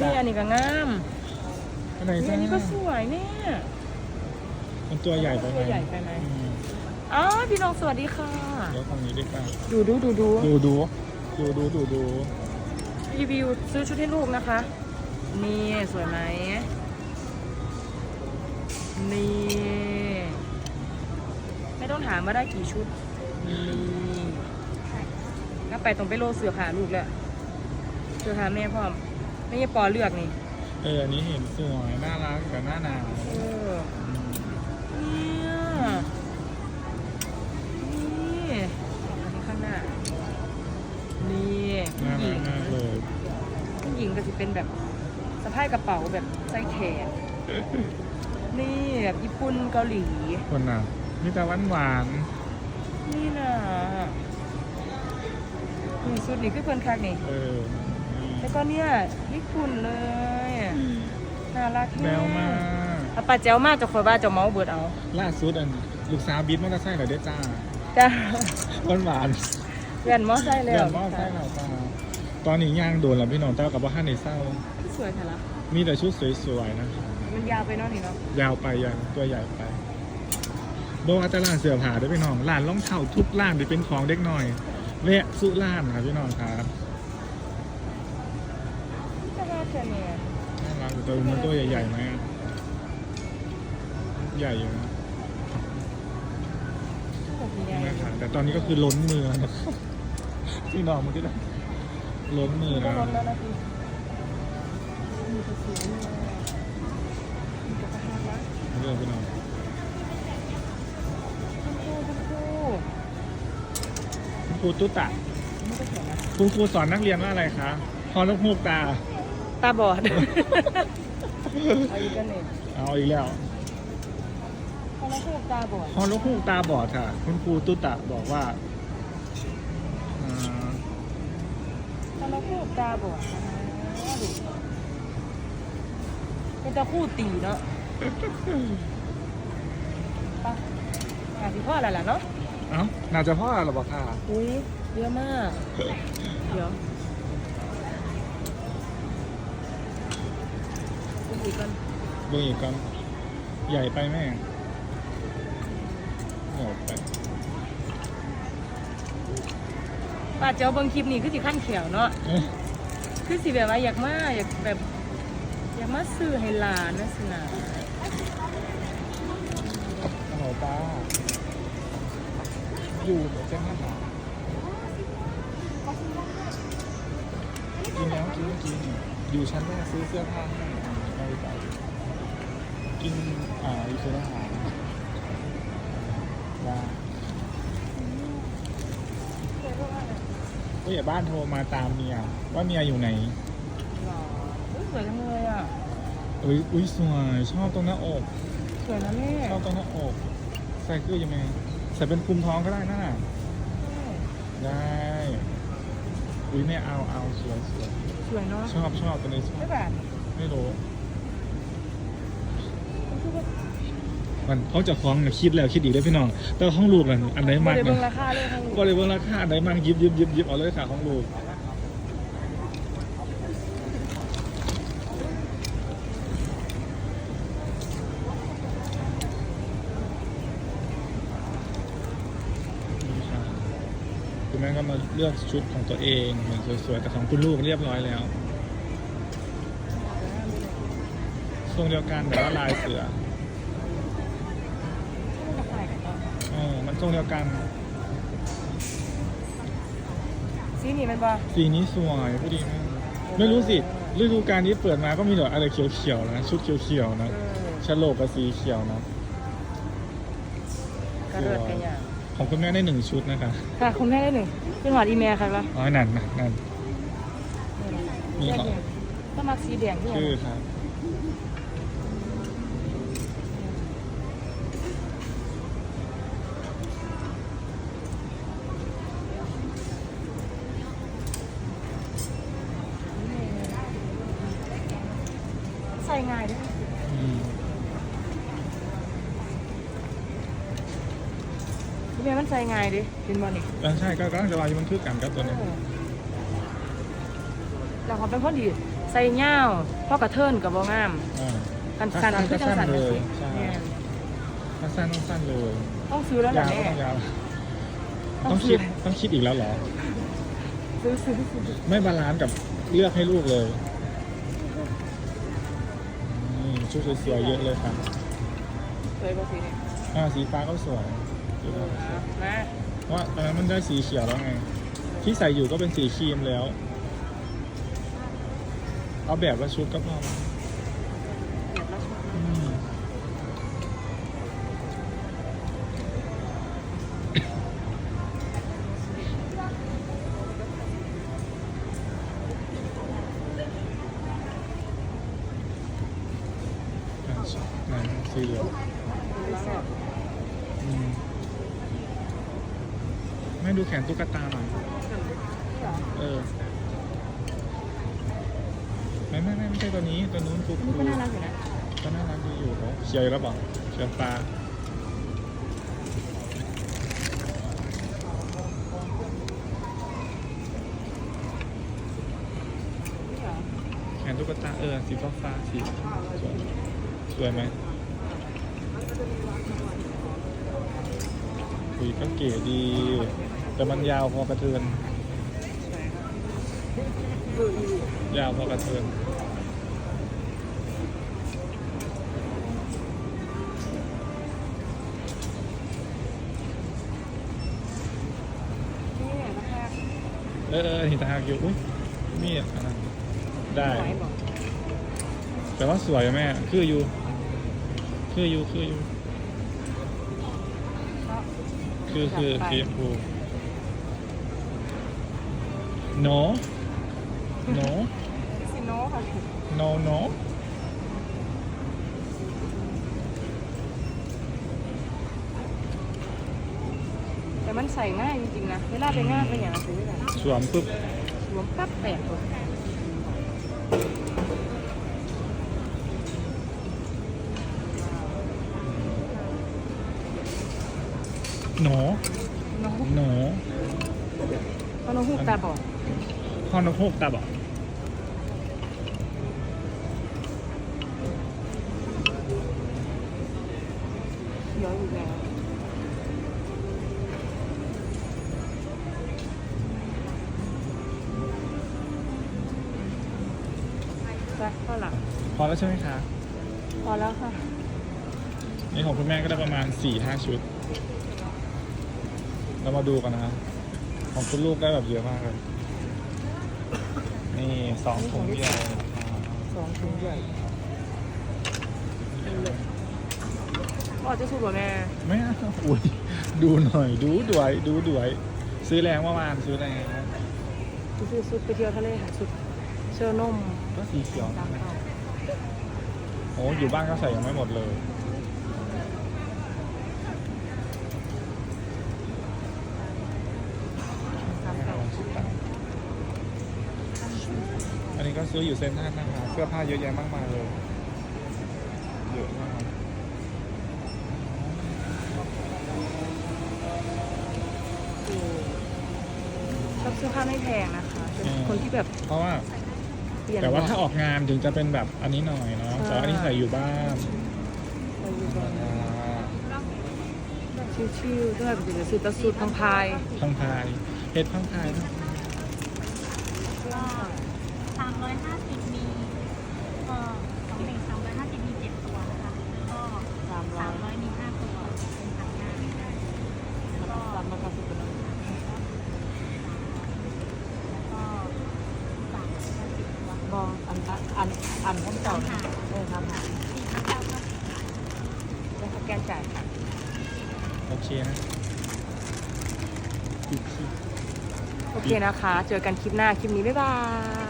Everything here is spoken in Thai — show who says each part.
Speaker 1: นี่อันนี้ก็งาม
Speaker 2: อันไหน
Speaker 1: นี่
Speaker 2: จ้า
Speaker 1: อันนี้ก็สวยเนี่ย
Speaker 2: มันตัวใหญ่ไปไหม
Speaker 1: ตัวใหญ่ไปไหม
Speaker 2: อืม
Speaker 1: อ๋อพี่น้องสวัสดีค่ะ
Speaker 2: เดี๋ยวฝั่งนี้ดีกว่า
Speaker 1: ดูดูดูดู
Speaker 2: ดูดูดูดูดูดู
Speaker 1: รีวิวซื้อชุดให้ลูกนะคะ นี่สวยไหมนี่ไม่ต้องถามว่าได้กี่ชุดนี่แล้วไปตรงไปโลเสือขาลูกแล้วเสือขาแม่พร้อม ไม่ใช่ปอเลือกนี่
Speaker 2: เอออันนี้เห็นสวยน่ารักกับหน้าหนาว
Speaker 1: เออ
Speaker 2: อืม
Speaker 1: เนี่ยนี่อันนี้ข้างหน้า นี่
Speaker 2: น่า
Speaker 1: ผู้ห
Speaker 2: รั
Speaker 1: ญิ
Speaker 2: ก
Speaker 1: ง
Speaker 2: มากเลย
Speaker 1: ผู้หญิงก็จะเป็นแบบสะพายกระเป๋าแบบใส่แขน นี่แบบญี่ปุ่นเกาหลี
Speaker 2: คนน่ะมีแต่หวานหวาน
Speaker 1: นี่นะนี่ชุดนี้คือเพื่อนคักนี่
Speaker 2: ๆเออนี่
Speaker 1: แล้วก็เนี่ยญี่ปุ่นเลยน่ารัก
Speaker 2: แบวมาก
Speaker 1: เอาปลาเจ้ามากจะคอยว่าจะเมาเบิดเอา
Speaker 2: ล่าสุดอันลูกสาวบิดมอเตอร์ไซค์เหรอเด้อจ้า
Speaker 1: จ้า
Speaker 2: หวานหวาน
Speaker 1: เวียนมอไซค์
Speaker 2: ๆ
Speaker 1: เลย
Speaker 2: เรียนมอเตอร์ไซค์เหรอจ้าตอนนี้ย่างโดนแล้วพี่น้องเต้ากับว่าห้าในเศร้า
Speaker 1: สวยค่ะละ
Speaker 2: มีแต่ชุดสวยๆนะคะ
Speaker 1: มันยาวไปเนาะนี่เนาะ
Speaker 2: ยาวไปยังตัวใหญ่ไปบอกว่าจะร้านเสื้อผ้าด้วยพี่น้องร้านรองเท้าทุกร้านที่เป็นของเด็กหน่อยแวะสุร้านครับพี่น้องครับ
Speaker 1: จะมาเธอเนี่ย
Speaker 2: น่ารักตัวมันตัวใหญ่ๆไหมอะใหญ่อยู่นะ
Speaker 1: แบบนี้ไง
Speaker 2: นะครับแต่ตอนนี้ก็คือล้นมือนะครับพี่น้องมันก็ได้ล้นมือ
Speaker 1: ก็
Speaker 2: นะ
Speaker 1: ลดแล้วนะพี่มีกระสีเลยมีกระทะละ
Speaker 2: เรื่องพี่น้อง
Speaker 1: ทั้งคู่ทั้งคู่
Speaker 2: คุณครูตุ๊ตะ
Speaker 1: ม่ได้แข็งนะ
Speaker 2: คุณครูสอนนักเรียนว่าอะไรคะพอลูกฮูกตา
Speaker 1: ตาบอด เอาอีกกันเนี่ย
Speaker 2: เอาอีกแล้ว
Speaker 1: พอแล้วคู่ตาบอด
Speaker 2: พอลูกฮูกตาบอดค่ะ คุณครูตุ๊ตะบอกว่าอ่า
Speaker 1: พอแล้วคู่ตาบอดอ๋อดูเป็นตาคู่ตีเนาะไปอะพี่พ่ออะไรล่ะเนาะ
Speaker 2: เอ้าน่าจะพ่อหรอบอกค่ะ
Speaker 1: อุ้ยเยอะมาก เดี๋ยว อีกกัน
Speaker 2: ดูอีกก่อนใหญ่ไปแม่ใหญ่ไป
Speaker 1: ป้าเจ้าเบางคลิปนี้คือสิขั้นเขียวเนาะ
Speaker 2: เอ๊ะ
Speaker 1: คือสิแบบว่าอยากมาอยากแบบอยากมาซื้อให้หลานนะสินะ
Speaker 2: ฮัลโหลป้าอยู่เดี๋ยวแจ้งให้หน่อยกินแล้วกินเมื่อกี้นี่อยู่ชั้นแรกซื้อเสื้อผ้าให้ไปไป กินอ่าอยู่ซื้ออาหารได้ผู้ใหญ่บ้านโทรมาตามเมียว่าเมียอยู่ไหน
Speaker 1: หรออุ๊ยสวยจังเลยอะ
Speaker 2: อุ้ยอุ้ยสวยชอบตรงหน้าอก
Speaker 1: สวยนะแม่
Speaker 2: ชอบตรงหน้าอก ใส่คือยังไงใส่เป็นคลุมท้องก็ได้นะน่ะ ได้ อุ้ยเนี่ยเอาเอาสวยสวย
Speaker 1: สวยเนาะ
Speaker 2: ชอบชอบตัวนี้ชอ
Speaker 1: ไม่
Speaker 2: บ
Speaker 1: แบบ
Speaker 2: ไม่รู้
Speaker 1: มันคือแบบ
Speaker 2: มันเขาจะคล้องนะคิดแล้วคิดอีกได้พี่น้อง แต่ว่าห้องลูกอันอันไหน
Speaker 1: บ่
Speaker 2: มาก
Speaker 1: ได้เบิ่ง
Speaker 2: นะ
Speaker 1: ราคาเลยค่ะลูก
Speaker 2: ก็เลยว่าราคาอันไหนมากยิบยิบยิบยิบเอาเลยค่ะห้องลูกนี่ค่ะคุณแม่ก็มาเลือกชุดของตัวเองเหมือนสวยๆแต่ของคุณลูกเรียบร้อยแล้ว ทรงเดียวกันแต่ว่าลายเสือ
Speaker 1: มันจะขายกันเนาะ
Speaker 2: เออมัน ทรงเดียวกัน
Speaker 1: สีนี่มันบ่
Speaker 2: สีนี้สวยพอดีมากไม่รู้สิฤดูกาลนี้เปิดมาก็มีแต่อะไรเขียวๆนะชุดเขียวๆ
Speaker 1: เอ
Speaker 2: นะ
Speaker 1: อ
Speaker 2: ชะโลกกับสีเขียวนะ
Speaker 1: กระเดิดกันอย่าง
Speaker 2: ของคุณแม่ได้หนึ่งชุดนะคะ
Speaker 1: ค่ะคุณแม่ได้หนึ่งเป็นหอดอีเมลใครปะ
Speaker 2: อ๋อนั่นนะนั่นมี
Speaker 1: แยก
Speaker 2: ของ
Speaker 1: แยกก็มักสีแดงที่
Speaker 2: ชื่อครับ
Speaker 1: ใส่ง่ายด้วย
Speaker 2: อืม
Speaker 1: พี่แม่มันใส่ง่ายดิเป็นบอลนี่
Speaker 2: แล้วใช่ก็กำลังจะวางอยู่มันคือกันครับตัวนี้
Speaker 1: เราขอเป็นคนดีใส่เง่าวพ่อกระเทินกับบ่งาม
Speaker 2: อ่า
Speaker 1: กันสัน
Speaker 2: สั้น
Speaker 1: คือจังสัน
Speaker 2: ก็สั้นเลย
Speaker 1: จัง
Speaker 2: ใช่
Speaker 1: ซี่เนี่ย
Speaker 2: ถ้าสั้นต้องสั้นเลย
Speaker 1: ต้องซื้อแล้วแหละ
Speaker 2: ยาว
Speaker 1: แม่
Speaker 2: ก็ต้องยาว
Speaker 1: ต้
Speaker 2: ต้
Speaker 1: อ
Speaker 2: องง
Speaker 1: ซื้
Speaker 2: คิ
Speaker 1: อ
Speaker 2: ดต้องคิดอีกแล้วเหรอ
Speaker 1: ซื้อซื้อซื้อ
Speaker 2: ไม่บาลานซ์กับเลือกให้ลูกเลย ชุดสวยๆเยอะเลยครับ
Speaker 1: สวยกว่าสีนี่
Speaker 2: อ่าสีฟ้าก็สวยสีฟ้าก็สวย
Speaker 1: มา
Speaker 2: เพราะว่าตอนนั้นมันได้สีเขียวแล้วไง ที่ใส่อยู่ก็เป็นสีครีมแล้ว เอาแบบว่าชุดก็พอ
Speaker 1: ดู
Speaker 2: แขนตุ๊กตาหน่อย เออ ไม่ไม่ไม่ไม่ใช่ตัวนี้ ตัวนู้นฟู
Speaker 1: นี่
Speaker 2: ฟู
Speaker 1: ก็น่ารักอยู่นะ
Speaker 2: ก็น่ารักดีอยู่เขาเชียร์อยู่แล้วบอกเชียร์ปลาแขนตุ๊กตาเออสีฟ้าฟ้าสีสวยสวยไหมคุยก็เก๋ดี แต่มันยาวพอกระเทือน ยาวพอกระเทือน
Speaker 1: นี่ราคา
Speaker 2: เออเออเห็นตาหากอยู่อุ้ยมีดอันนั้นได้
Speaker 1: ไหนบอก
Speaker 2: แต่ว่าสวยอะแม่ คืออยู่ คืออยู่ คืออยู่ คือคือสีชมพู no no
Speaker 1: ซิโน่ค่ะ
Speaker 2: no no
Speaker 1: แต่มันใส่ง่ายจริงๆนะ เวลาไปงานไปอย่างซื้อแบบ
Speaker 2: สวมปุ๊บ
Speaker 1: รวมปั๊บแปดเลย
Speaker 2: หนอ
Speaker 1: น้อง
Speaker 2: หนอ
Speaker 1: น้องหูตาบอก
Speaker 2: ฮอนกฮูกตาบอก
Speaker 1: เขียวอยู่แล้วไปเข้าหลัง
Speaker 2: พอแล้วใช่ไหมคะ
Speaker 1: พอแล้วค่ะ
Speaker 2: นี่ของคุณแม่ก็ได้ประมาณสี่ห้าชุด เรามาดูกันนะ ของคุณลูกได้แบบเยอะมากเลย นี่สองถุงใหญ่นะครับ
Speaker 1: สองถุงใหญ่พ่อจะสู้กับแม่
Speaker 2: ไม่เอาอุ้ยดูหน่อย ดูด้วยดูด้วย ซื้อแรงเมื่อวานซื้อแรง
Speaker 1: จะซื้อชุดไปเที่ยวทะเลค่ะชุดเสื้อนม
Speaker 2: ก็สีเขียว
Speaker 1: ตามเขา
Speaker 2: โอ้อยู่บ้านก็ใส่ยังไม่หมดเลย ซื้ออยู่เซ็นทรัลนะคะเสื้อผ้าเยอะแยะมากมายเลยเยอะมาก
Speaker 1: ชอบเสื้อผ้าไม่แพงนะคะคนที่แบบ
Speaker 2: เพราะว่า
Speaker 1: เปลี่ยน
Speaker 2: แต่ว่าถ้าออกงานถึงจะเป็นแบบอันนี้หน่อยเนาะแต่อันนี้ใส่อยู่บ้าน
Speaker 1: ไปอยู่ก่อนชิวๆด้วยเป็นสือตะสูดพังพาย
Speaker 2: พังพายเห็ดพังพาย
Speaker 3: เนอะ 350 มีก็สองเด็ก350 มี 7 ตัวนะคะแล้วก็
Speaker 1: สามร้อ
Speaker 3: ย300 มี 5 ตัวเป็นทางงานได้แล้วก็
Speaker 1: สามร้อยเก้าสิบเป็นอะ
Speaker 3: แล้วก็สามร้อยเก้าสิบตัว
Speaker 1: มองอันอันอันนของเก่าเนี่เออครับา
Speaker 3: ย
Speaker 1: แล้วสแกนจ่ายค่ะ
Speaker 2: โอเคนะอีกที
Speaker 1: โอเคนะคะ เจอกันคลิปหน้า คลิปนี้ บ๊ายบาย